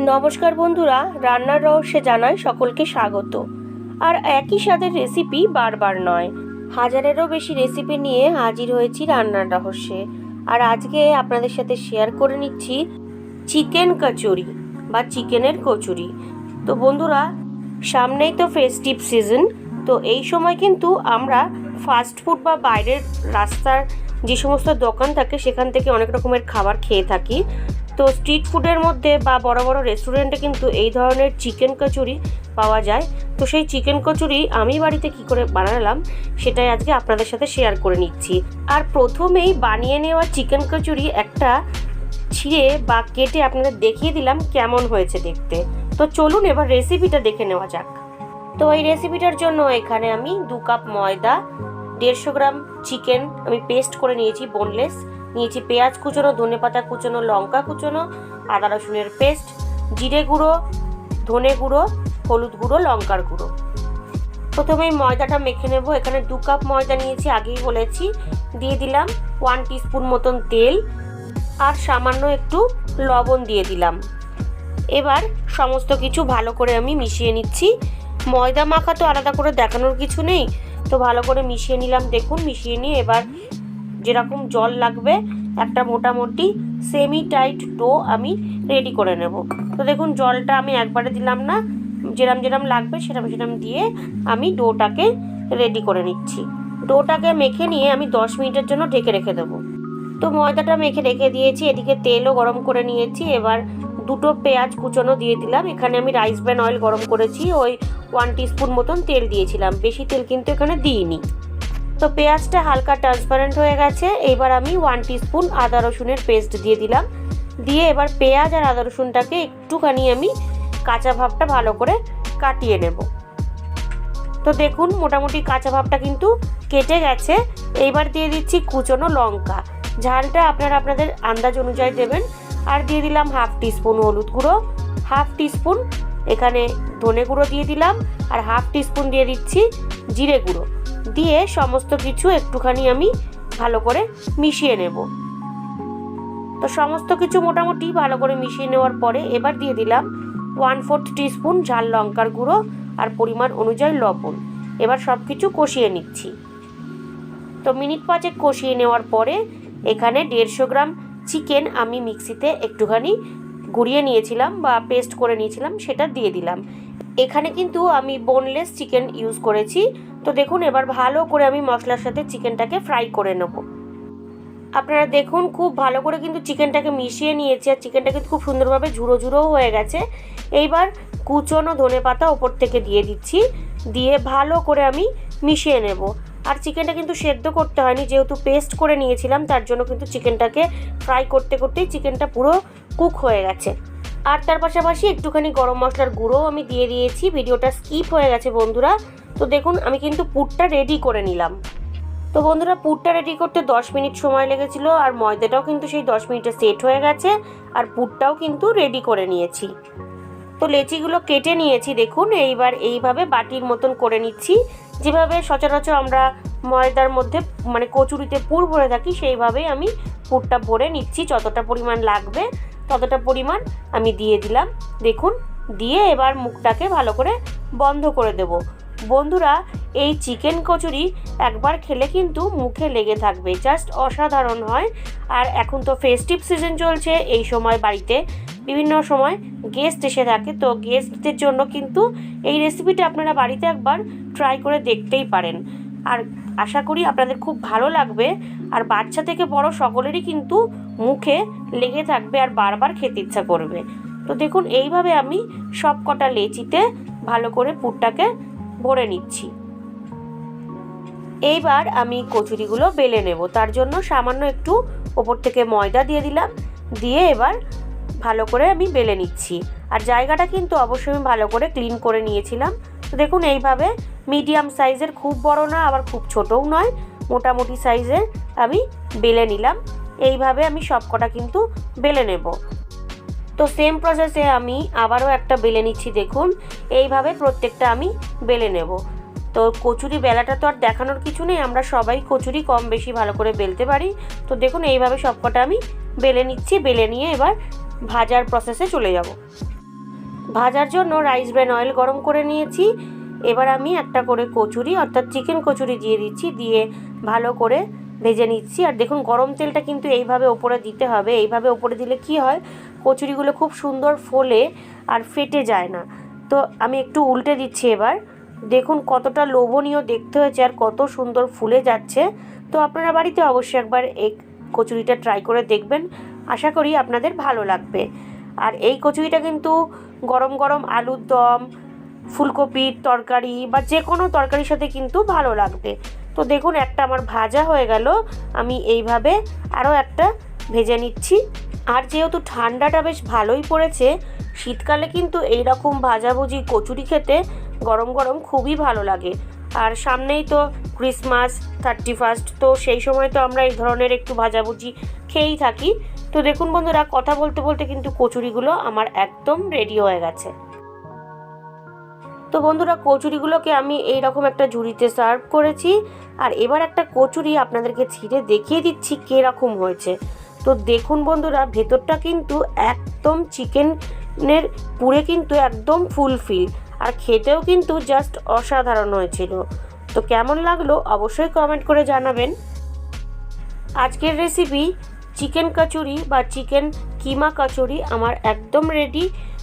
নমস্কার বন্ধুরা, রান্নার রহস্যে জানাই সকলকে স্বাগত। আর একই স্বাদের রেসিপি বারবার নয়, হাজারেরও বেশি রেসিপি নিয়ে হাজির হয়েছি রান্নার রহস্যে। আর আজকে আপনাদের সাথে শেয়ার করে নিচ্ছি চিকেন কচুরি বা চিকেনের কচুরি। তো বন্ধুরা, সামনেই তো ফেস্টিভ সিজন তো এই সময় কিন্তু আমরা ফাস্ট ফুড বা বাইরের রাস্তার যে সমস্ত দোকান থাকে, সেখান থেকে অনেক রকমের খাবার খেয়ে থাকি। তো স্ট্রিট ফুডের মধ্যে বা বড় বড় রেস্টুরেন্টে কিন্তু এই ধরনের চিকেন কচুরি পাওয়া যায়। তো সেই চিকেন কচুরি আমি বাড়িতে কি করে বানালাম, সেটাই আজকে আপনাদের সাথে শেয়ার করে নিচ্ছি। আর প্রথমেই বানিয়ে নেওয়া চিকেন কচুরি একটা ছিঁড়ে বা কেটে আপনাদের দেখিয়ে দিলাম কেমন হয়েছে দেখতে। তো চলুন এবার রেসিপিটা দেখে নেওয়া যাক। তো এই রেসিপিটার জন্য এখানে আমি দু কাপ ময়দা, দেড়শো গ্রাম চিকেন আমি পেস্ট করে নিয়েছি বোনলেস নিয়েছি পেঁয়াজ কুচোনো, ধনে পাতা কুচোনো, লঙ্কা কুচোনো, আদা রসুনের পেস্ট, জিরে গুঁড়ো, ধনে গুঁড়ো, হলুদ গুঁড়ো, লঙ্কার গুঁড়ো। প্রথমে ময়দাটা মেখে নেব। এখানে দু কাপ ময়দা নিয়েছি, আগেই বলেছি। দিয়ে দিলাম ওয়ান টিস্পুন মতন তেল আর সামান্য একটু লবণ দিয়ে দিলাম। এবার সমস্ত কিছু ভালো করে আমি মিশিয়ে নিচ্ছি। ময়দা মাখা তো আলাদা করে দেখানোর কিছু নেই। তো ভালো করে মিশিয়ে নিলাম। দেখুন, মিশিয়ে নিয়ে এবার যেরকম জল লাগবে, একটা মোটামুটি সেমি টাইট ডো আমি রেডি করে নেব। তো দেখুন, জলটা আমি একবারে দিলাম না, যেরম যেরম লাগবে সেরম সেরম দিয়ে আমি ডোটাকে রেডি করে নিচ্ছি। ডোটাকে মেখে নিয়ে আমি দশ মিনিটের জন্য ঢেকে রেখে দেবো। তো ময়দাটা মেখে রেখে দিয়েছি, এদিকে তেলও গরম করে নিয়েছি, এবার দুটো পেঁয়াজ কুচোনো দিয়ে দিলাম। এখানে আমি রাইস ব্র্যান অয়েল গরম করেছি, ওই ওয়ান টিস্পুন মতন তেল দিয়েছিলাম। বেশি তেল কিন্তু এখানে দিইনি। তো পেঁয়াজটা হালকা ট্রান্সপারেন্ট হয়ে গেছে। এবার আমি ওয়ান টিস্পুন আদা রসুনের পেস্ট দিয়ে দিলাম। দিয়ে এবার পেঁয়াজ আর আদা রসুনটাকে একটুখানি আমি কাঁচা ভাবটা ভালো করে কাটিয়ে নেব। তো দেখুন, মোটামুটি কাঁচা ভাবটা কিন্তু কেটে গেছে। এইবার দিয়ে দিচ্ছি কুচনো লঙ্কা। ঝালটা আপনারা আপনাদের আন্দাজ অনুযায়ী দেবেন। আর দিয়ে দিলাম হাফ টিস্পুন হলুদ গুঁড়ো। হাফ টিস্পুন এখানে ধনে গুঁড়ো দিয়ে দিলাম। আর হাফ টিস্পুন দিয়ে দিচ্ছি জিরে গুঁড়ো। দিয়ে সমস্ত কিছু একটুখানি আমি ভালো করে মিশিয়ে নেব। তো সমস্ত কিছু মোটামুটি ভালো করে মিশিয়ে নেওয়ার পরে এবার দিয়ে দিলাম ওয়ান ফোর্থ টিস্পুন ঝাল লঙ্কার গুঁড়ো আর পরিমাণ অনুযায়ী লবণ। এবার সব কিছু কষিয়ে নিচ্ছি। তো মিনিট পাঁচেক কষিয়ে নেওয়ার পরে এখানে দেড়শো গ্রাম চিকেন আমি মিক্সিতে একটুখানি গুঁড়িয়ে নিয়েছিলাম বা পেস্ট করে নিয়েছিলাম, সেটা দিয়ে দিলাম। এখানে কিন্তু আমি বোনলেস চিকেন ইউজ করেছি। তো দেখুন, এবার ভালো করে আমি মশলার সাথে চিকেনটাকে ফ্রাই করে নেব। আপনারা দেখুন, খুব ভালো করে কিন্তু চিকেনটাকে মিশিয়ে নিয়েছি আর চিকেনটা কিন্তু খুব সুন্দরভাবে ঝুড়ো ঝুড়োও হয়ে গেছে। এইবার কুচনো ধনে পাতা ওপর থেকে দিয়ে দিচ্ছি। দিয়ে ভালো করে আমি মিশিয়ে নেব। আর চিকেনটা কিন্তু সেদ্ধ করতে হয়নি, যেহেতু পেস্ট করে নিয়েছিলাম, তার জন্য কিন্তু চিকেনটাকে ফ্রাই করতে করতেই চিকেনটা পুরো কুক হয়ে গেছে। আর তার পাশাপাশি একটুখানি গরম মশলার গুঁড়োও আমি দিয়ে দিয়েছি। ভিডিওটা স্কিপ হয়ে গেছে বন্ধুরা। তো দেখুন, আমি কিন্তু পুরটা রেডি করে নিলাম। তো বন্ধুরা, পুরটা রেডি করতে দশ মিনিট সময় লেগেছিল আর ময়দাটাও কিন্তু সেই দশ মিনিটে সেট হয়ে গেছে আর পুরটাও কিন্তু রেডি করে নিয়েছি। তো লেচিগুলো কেটে নিয়েছি দেখুন, এইবার এইভাবে বাটির মতন করে নিচ্ছি। যেভাবে সচরাচর আমরা ময়দার মধ্যে মানে কচুরিতে পুর ভরে থাকি, সেইভাবেই আমি পুরটা ভরে নিচ্ছি, যতটা পরিমাণ লাগবে। ততটা পরিমাণ আমি দিয়ে দিলাম। দেখুন, দিয়ে এবার মুখটাকে ভালো করে বন্ধ করে দেব। বন্ধুরা, এই চিকেন কচুরি একবার খেলে কিন্তু মুখে লেগে থাকবে, জাস্ট অসাধারণ হয়। আর এখন তো ফেস্টিভ সিজন চলছে, এই সময় বাড়িতে বিভিন্ন সময় গেস্ট এসে থাকে, তো গেস্টদের জন্য কিন্তু এই রেসিপিটা আপনারা বাড়িতে একবার ট্রাই করে দেখতেই পারেন। আর আশা করি আপনাদের খুব ভালো লাগবে। আর বাচ্চা থেকে বড় সকলেরই কিন্তু মুখে লেগে থাকবে আর বারবার খেতে ইচ্ছা করবে। তো দেখুন, এইভাবে আমি সব কটা লেচিতে ভালো করে পুরটাকে ভরে নিচ্ছি। এইবার আমি কচুরিগুলো বেলে নেব। তার জন্য সামান্য একটু ওপর থেকে ময়দা দিয়ে দিলাম। দিয়ে এবার ভালো করে আমি বেলে নিচ্ছি। আর জায়গাটা কিন্তু অবশ্যই আমি ভালো করে ক্লিন করে নিয়েছিলাম। তো দেখুন, এইভাবে মিডিয়াম সাইজের খুব বড় না, আবার খুব ছোটও নয়, মোটামুটি সাইজের আমি বেলে নিলাম। এইভাবে আমি সবকটা কিন্তু বেলে নেব। তো সেম প্রসেসে আমি আবারও একটা বেলে নিচ্ছি, দেখুন। এইভাবে প্রত্যেকটা আমি বেলে নেব। তো কচুরি বেলাটা তো আর দেখানোর কিছু নেই, আমরা সবাই কচুরি কম বেশি ভালো করে বেলতে পারি। তো দেখুন, এইভাবে সবকটা আমি বেলে নিচ্ছি, বেলে নিয়ে এবার ভাজার প্রসেসে চলে যাব। ভাজার জন্য রাইস ব্রেন অয়েল গরম করে নিয়েছি। এবার আমি একটা করে কচুরি, অর্থাৎ চিকেন কচুরি দিয়ে দিচ্ছি, দিয়ে ভালো করে ভেজে নিচ্ছি। আর দেখুন, গরম তেলটা কিন্তু এইভাবে ওপরে দিতে হবে। এইভাবে ওপরে দিলে কি হয়, কচুরিগুলো খুব সুন্দর ফোলে আর ফেটে যায় না। তো আমি একটু উল্টে দিচ্ছি এবার। দেখুন, কতটা লোভনীয় দেখতে হয়েছে আর কত সুন্দর ফুলে যাচ্ছে। তো আপনারা বাড়িতে অবশ্যই একবার এই কচুরিটা ট্রাই করে দেখবেন। আশা করি আপনাদের ভালো লাগবে। আর এই কচুরিটা কিন্তু গরম গরম আলুর দম, ফুলকপির তরকারি বা যে কোনো তরকারির সাথে কিন্তু ভালো লাগবে। তো দেখুন, একটা আমার ভাজা হয়ে গেল। আমি এইভাবে আরও একটা ভেজে নিচ্ছি। আর যেহেতু ঠান্ডাটা বেশ ভালোই পড়েছে, শীতকালে কিন্তু এই রকম ভাজাভুজি কচুরি খেতে গরম গরম খুবই ভালো লাগে। আর সামনেই তো ক্রিসমাস থার্টি ফার্স্ট তো সেই সময় তো আমরা এই ধরনের একটু ভাজাভুজি খেয়েই থাকি। তো দেখুন বন্ধুরা, কথা বলতে বলতে কিন্তু কচুরিগুলো আমার একদম রেডি হয়ে গেছে। তো বন্ধুরা কচুরিগুলোকে আমি এই রকম একটা ঝুড়িতে সার্ভ করেছি। আর এবার একটা কচুরি আপনাদেরকে ছিঁড়ে দেখিয়ে দিচ্ছি কীরকম হয়েছে। তো দেখুন বন্ধুরা, ভেতরটা কিন্তু একদম চিকেনের পুরে কিন্তু একদম ফুলফিল আর খেতেও কিন্তু জাস্ট অসাধারণ হয়েছিল। তো কেমন লাগল অবশ্যই কমেন্ট করে জানাবেন। আজকের রেসিপি চিকেন কচুরি বা চিকেন কিমা কচুরি আমার একদম রেডি